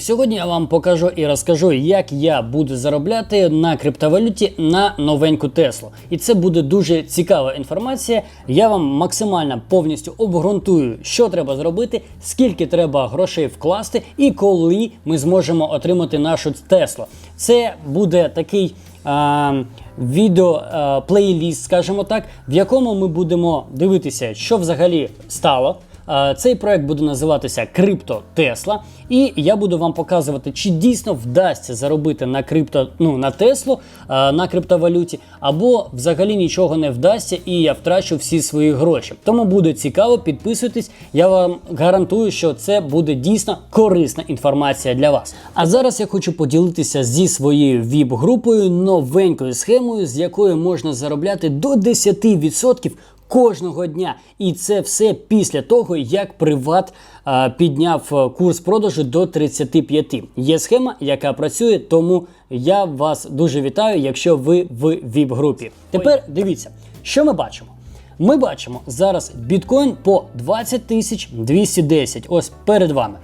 Сьогодні я вам покажу і розкажу, як я буду заробляти на криптовалюті на новеньку Теслу. І це буде дуже цікава інформація. Я вам максимально повністю обґрунтую, що треба зробити, скільки треба грошей вкласти і коли ми зможемо отримати нашу Теслу. Це буде такий. а, Відео плейліст, скажімо так, в якому ми будемо дивитися, що взагалі стало. А, Цей проект буде називатися Крипто Тесла, і я буду вам показувати, чи дійсно вдасться заробити на крипто, ну на Теслу, на криптовалюті, або взагалі нічого не вдасться, і я втрачу всі свої гроші. Тому буде цікаво, підписуйтесь. Я вам гарантую, що це буде дійсно корисна інформація для вас. А зараз я хочу поділитися зі своєю ВІП-групою новенькою схемою, з якою можна заробляти до 10% кожного дня. І це все після того, як Приват а, підняв курс продажу до 35. Є схема, яка працює, тому я вас дуже вітаю, якщо ви в ВІП-групі. Тепер дивіться, що ми бачимо. Ми бачимо зараз біткоін по 20 тисяч 210, ось перед вами.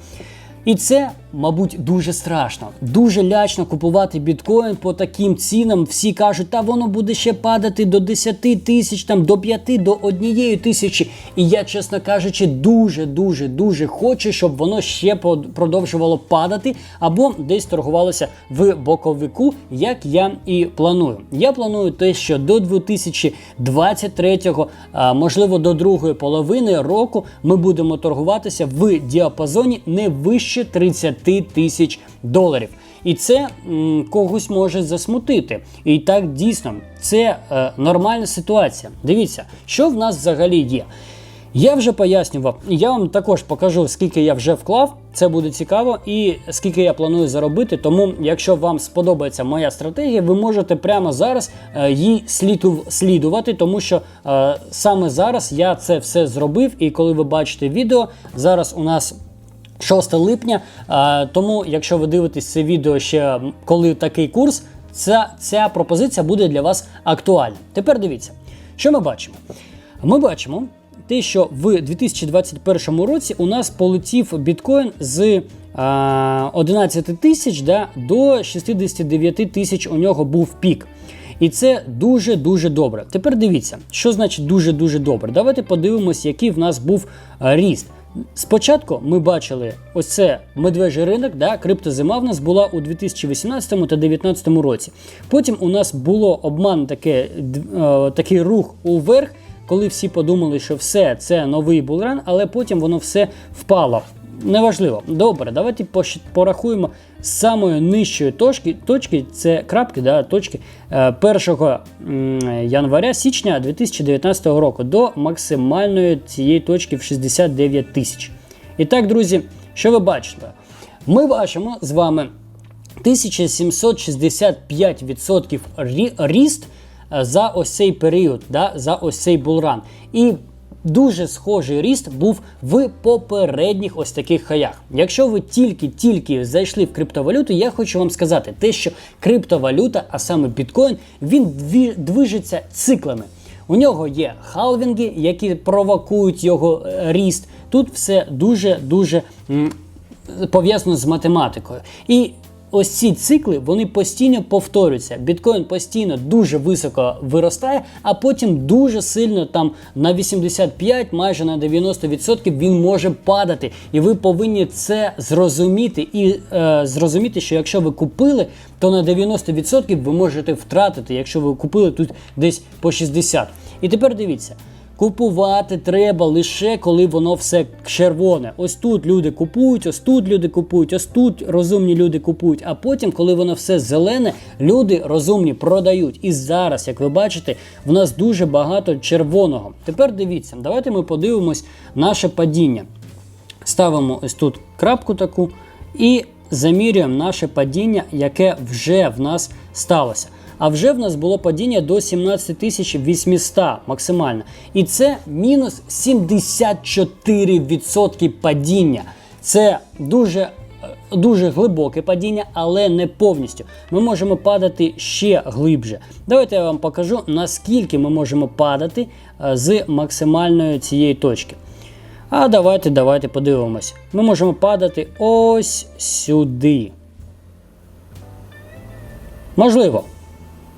І це, мабуть, дуже страшно. Дуже лячно купувати біткоін по таким цінам. Всі кажуть, та воно буде ще падати до 10 тисяч, там до 5, до 1 тисячі. І я, чесно кажучи, дуже, дуже, дуже хочу, щоб воно ще продовжувало падати або десь торгувалося в боковику, як я і планую. Я планую те, що до 2023, а, можливо, до другої половини року ми будемо торгуватися в діапазоні не вище 30 тисяч доларів. І це м, когось може засмутити. І так дійсно це е, нормальна ситуація. Дивіться, що в нас взагалі є. Я вже пояснював, я вам також покажу, скільки я вже вклав. Це буде цікаво, і скільки я планую заробити. Тому, якщо вам сподобається моя стратегія, ви можете прямо зараз е, сліду, слідувати, тому що е, саме зараз я це все зробив. І коли ви бачите відео, зараз у нас 6 липня. Тому, якщо ви дивитесь це відео ще коли такий курс, ця, ця пропозиція буде для вас актуальна. Тепер дивіться, що ми бачимо. Ми бачимо те, що в 2021 році у нас полетів біткоін з а, 11 тисяч да, до 69 тисяч у нього був пік. І це дуже-дуже добре. Тепер дивіться, що значить дуже-дуже добре. Давайте подивимось, який в нас був ріст. Спочатку ми бачили ось це медвежий ринок, да, криптозима в нас була у 2018 та 2019 році. Потім у нас було обман таке, е, такий рух уверх, коли всі подумали, що все це новий булран, але потім воно все впало. Неважливо. Добре, давайте порахуємо з самої нижчої точки, точки це крапки, да, точки е, 1 января січня 2019 року до максимальної цієї точки в 69 тисяч. І так, друзі, що ви бачите? Ми бачимо з вами 1765% ріст е, за ось цей період, да, за ось цей булран. І дуже схожий ріст був в попередніх ось таких хаях. Якщо ви тільки-тільки зайшли в криптовалюту, я хочу вам сказати, те, що криптовалюта, а саме біткоін, він движеться циклами. У нього є халвінги, які провокують його е, ріст. Тут все дуже дуже пов'язано з математикою. І ось ці цикли вони постійно повторюються. Біткоін постійно дуже високо виростає, а потім дуже сильно там на 85, майже на 90% він може падати. І ви повинні це зрозуміти і е, зрозуміти, що якщо ви купили, то на 90% ви можете втратити, якщо ви купили тут десь по 60%. І тепер дивіться. Купувати треба лише коли воно все червоне. Ось тут люди купують, ось тут люди купують, ось тут розумні люди купують. А потім, коли воно все зелене, люди розумні продають. І зараз, як ви бачите, в нас дуже багато червоного. Тепер дивіться, давайте ми подивимось наше падіння. Ставимо ось тут крапку таку і замірюємо наше падіння, яке вже в нас сталося. А вже в нас було падіння до 17 800 максимально. І це мінус 74% падіння. Це дуже дуже глибоке падіння, але не повністю. Ми можемо падати ще глибше. Давайте я вам покажу, наскільки ми можемо падати е, з максимальної цієї точки. А давайте, давайте подивимось. Ми можемо падати ось сюди. Можливо,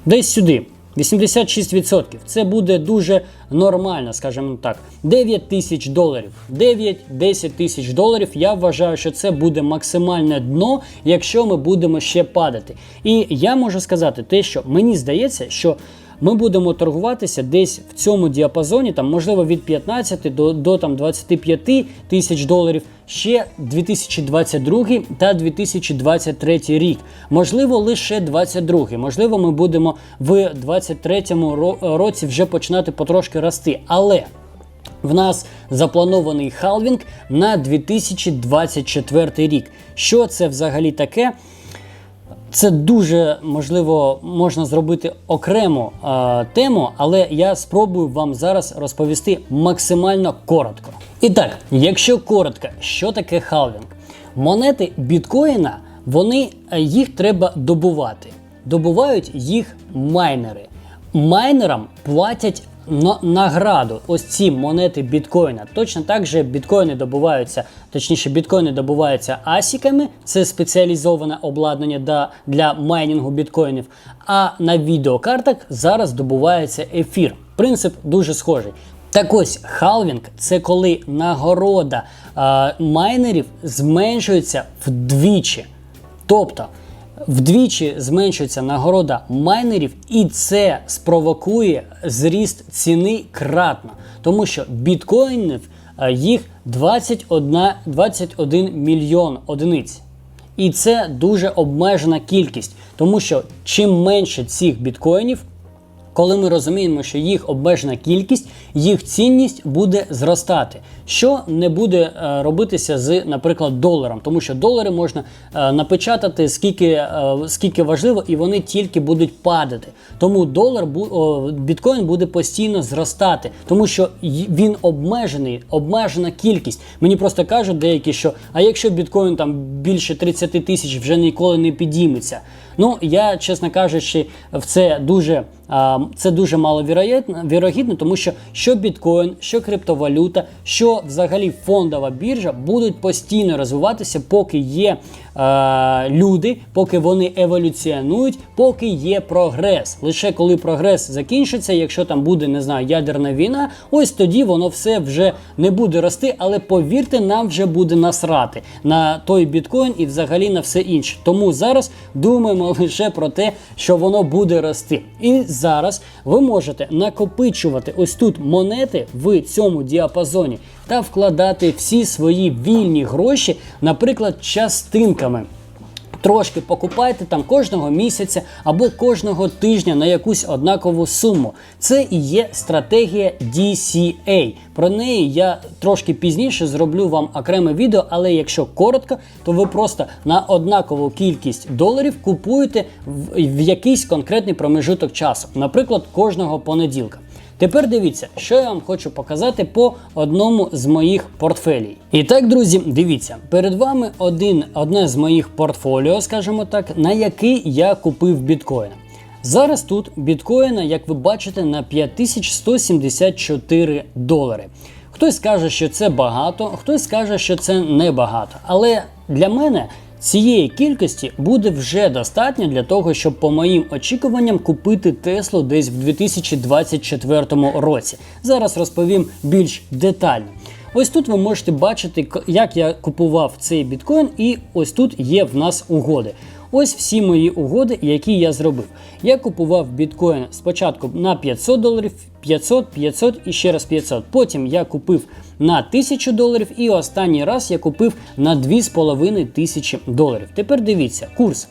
десь сюди. 86%. Це буде дуже нормально, скажімо так. 9 тисяч доларів. 9-10 тисяч доларів. Я вважаю, що це буде максимальне дно, якщо ми будемо ще падати. І я можу сказати те, що мені здається, що ми будемо торгуватися десь в цьому діапазоні, там можливо від 15 до, до там 25 тисяч доларів. Ще 2022 та 2023 рік. Можливо, лише 22. Можливо, ми будемо в 23 році вже починати потрошки рости. Але в нас запланований халвінг на 2024 рік. Що це взагалі таке? Це дуже можливо можна зробити окрему е, тему, але я спробую вам зараз розповісти максимально коротко. І так, якщо коротко, що таке халвінг? Монети біткоїна, вони е, їх треба добувати. Добувають їх майнери. Майнерам платять награду. Ось ці монети біткоїна. Точно так же біткоїни добуваються, точніше, біткоїни добуваються асіками, це спеціалізоване обладнання для, майнінгу біткоїнів. А на відеокартах зараз добувається ефір. Принцип дуже схожий. Так ось халвінг це коли нагорода а, майнерів зменшується вдвічі. Тобто вдвічі зменшується нагорода майнерів, і це спровокує зріст ціни кратно, тому що біткоїнів е, їх 21, 21 мільйон одиниць. І це дуже обмежена кількість, тому що чим менше цих біткоїнів, коли ми розуміємо, що їх обмежена кількість, їх цінність буде зростати, що не буде е, робитися з, наприклад, доларом, тому що долари можна е, напечатати скільки е, скільки важливо, і вони тільки будуть падати. Тому долар біткоін буде постійно зростати, тому що він обмежений, обмежена кількість. Мені просто кажуть деякі, що а якщо біткоін там більше 30 тисяч вже ніколи не підійметься. Ну я чесно кажучи, в це дуже це дуже маловірогідно, тому що що біткоін, що криптовалюта, що взагалі фондова біржа будуть постійно розвиватися, поки є е, люди, поки вони еволюціонують, поки є прогрес. Лише коли прогрес закінчиться, якщо там буде не знаю, ядерна війна, ось тоді воно все вже не буде рости. Але повірте, нам вже буде насрати на той біткоін і взагалі на все інше. Тому зараз думаємо лише про те, що воно буде рости. І зараз ви можете накопичувати ось тут монети в цьому діапазоні та вкладати всі свої вільні гроші, наприклад, частинками. Трошки покупайте там кожного місяця або кожного тижня на якусь однакову суму. Це і є стратегія DCA. Про неї я трошки пізніше зроблю вам окреме відео, але якщо коротко, то ви просто на однакову кількість доларів купуєте в, якийсь конкретний промежуток часу, наприклад, кожного понеділка. Тепер дивіться, що я вам хочу показати по одному з моїх портфелій. І так, друзі, дивіться, перед вами один, одне з моїх портфоліо, скажімо так, на який я купив біткоїна. Зараз тут біткоїна, як ви бачите, на 5174 долари. Хтось скаже, що це багато, хтось скаже, що це небагато. Але для мене Цієї кількості буде вже достатньо для того, щоб по моїм очікуванням купити Теслу десь в 2024 році. Зараз розповім більш детально. Ось тут ви можете бачити, як я купував цей біткоін, і ось тут є в нас угоди. Ось всі мої угоди, які я зробив. Я купував біткоін спочатку на 500 доларів, 500, 500 і ще раз 500. Потім я купив на 1000 доларів, і останній раз я купив на 2,5 тисячі доларів. Тепер дивіться, курс.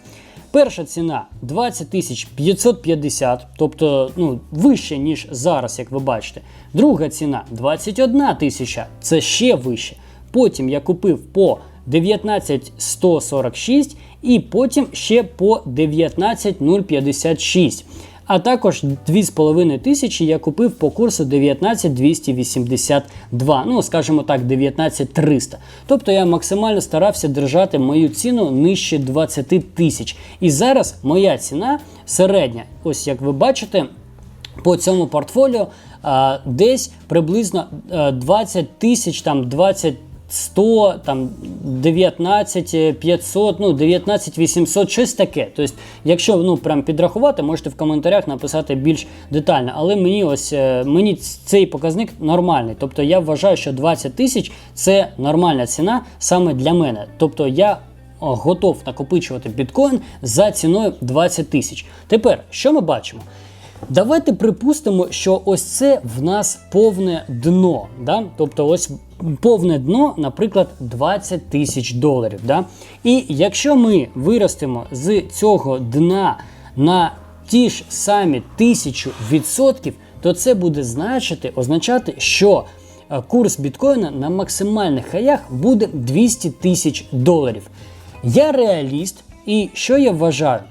Перша ціна 20 550, тобто ну, вище, ніж зараз, як ви бачите. Друга ціна 21 тисяча, це ще вище. Потім я купив по 19146 і потім ще по 19056. А також 2,5 тисячі я купив по курсу 19282, ну, скажімо так, 19300. Тобто я максимально старався держати мою ціну нижче 20 тисяч. І зараз моя ціна середня, ось як ви бачите, по цьому портфоліо а, десь приблизно е, 20 тисяч, там 20 100, там 19 500, ну 19 800, щось таке. Тобто, якщо ну прям підрахувати, можете в коментарях написати більш детально. Але мені ось е, мені цей показник нормальний. Тобто я вважаю, що 20 тисяч це нормальна ціна саме для мене. Тобто я готов накопичувати біткоін за ціною 20 тисяч. Тепер що ми бачимо? Давайте припустимо, що ось це в нас повне дно. Да? Тобто, ось повне дно, наприклад, 20 тисяч доларів. Да? І якщо ми виростемо з цього дна на ті ж самі тисячу відсотків, то це буде значити, означати, що е, курс біткоїна на максимальних хаях буде 200 тисяч доларів. Я реаліст, і що я вважаю?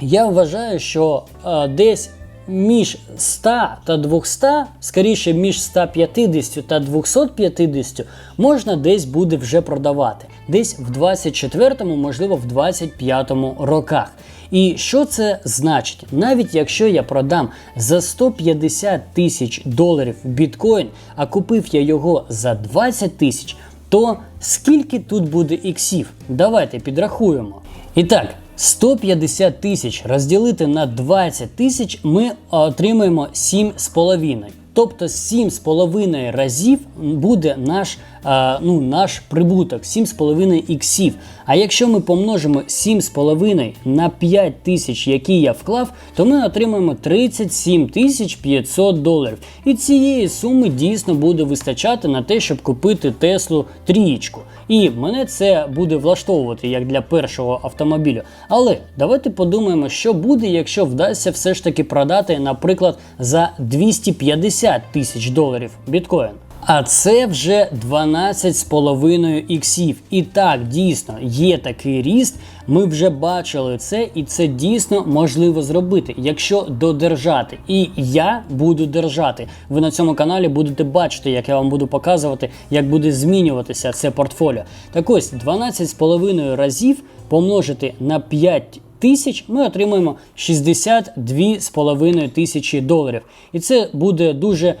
Я вважаю, що е, десь між 100 та 200, скоріше між 150 та 250 можна десь буде вже продавати. Десь в 24-му, можливо, в 25-му роках. І що це значить? Навіть якщо я продам за 150 тисяч доларів біткоін, а купив я його за 20 тисяч, то скільки тут буде іксів? Давайте підрахуємо. І так, 150 тисяч розділити на 20 тисяч ми отримаємо 7,5. Тобто 7,5 разів буде наш, а, ну, наш прибуток, 7,5 іксів. А якщо ми помножимо 7,5 на 5 тисяч, які я вклав, то ми отримаємо 37 тисяч 500 доларів. І цієї суми дійсно буде вистачати на те, щоб купити Теслу трієчку. І мене це буде влаштовувати як для першого автомобілю. Але давайте подумаємо, що буде, якщо вдасться все ж таки продати, наприклад, за 250 тисяч доларів біткоін. А це вже 12,5 іксів. І так, дійсно, є такий ріст. Ми вже бачили це, і це дійсно можливо зробити, якщо додержати. І я буду держати. Ви на цьому каналі будете бачити, як я вам буду показувати, як буде змінюватися це портфоліо. Так ось 12,5 разів помножити на 5 тисяч, ми отримаємо 62,5 тисячі доларів. І це буде дуже е,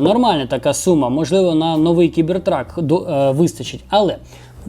нормальна така сума. Можливо, на новий кібертрак до, е, вистачить. Але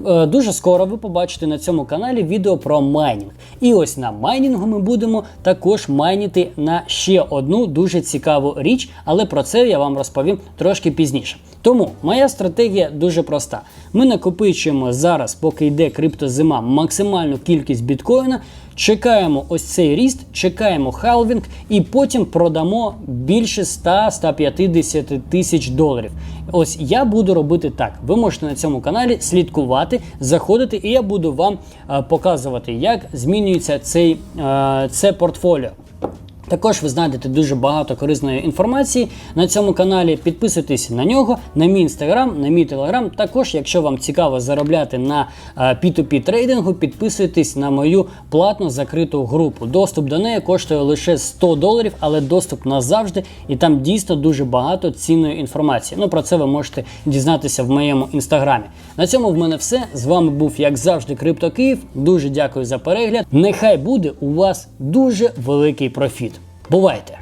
е, дуже скоро ви побачите на цьому каналі відео про майнінг. І ось на майнінгу ми будемо також майніти на ще одну дуже цікаву річ, але про це я вам розповім трошки пізніше. Тому моя стратегія дуже проста. Ми накопичуємо зараз, поки йде криптозима, максимальну кількість біткоїна. Чекаємо ось цей ріст, чекаємо халвінг і потім продамо більше 100-150 тисяч доларів. Ось я буду робити так. Ви можете на цьому каналі слідкувати, заходити, і я буду вам е, показувати, як змінюється цей, е, це портфоліо. Також ви знайдете дуже багато корисної інформації на цьому каналі. Підписуйтесь на нього, на мій інстаграм, на мій телеграм. Також, якщо вам цікаво заробляти на е, P2P трейдингу, підписуйтесь на мою платну закриту групу. Доступ до неї коштує лише 100 доларів, але доступ назавжди, і там дійсно дуже багато цінної інформації. Ну про це ви можете дізнатися в моєму інстаграмі. На цьому в мене все. З вами був, як завжди, Крипто Київ. Дуже дякую за перегляд. Нехай буде у вас дуже великий профіт. Бувайте!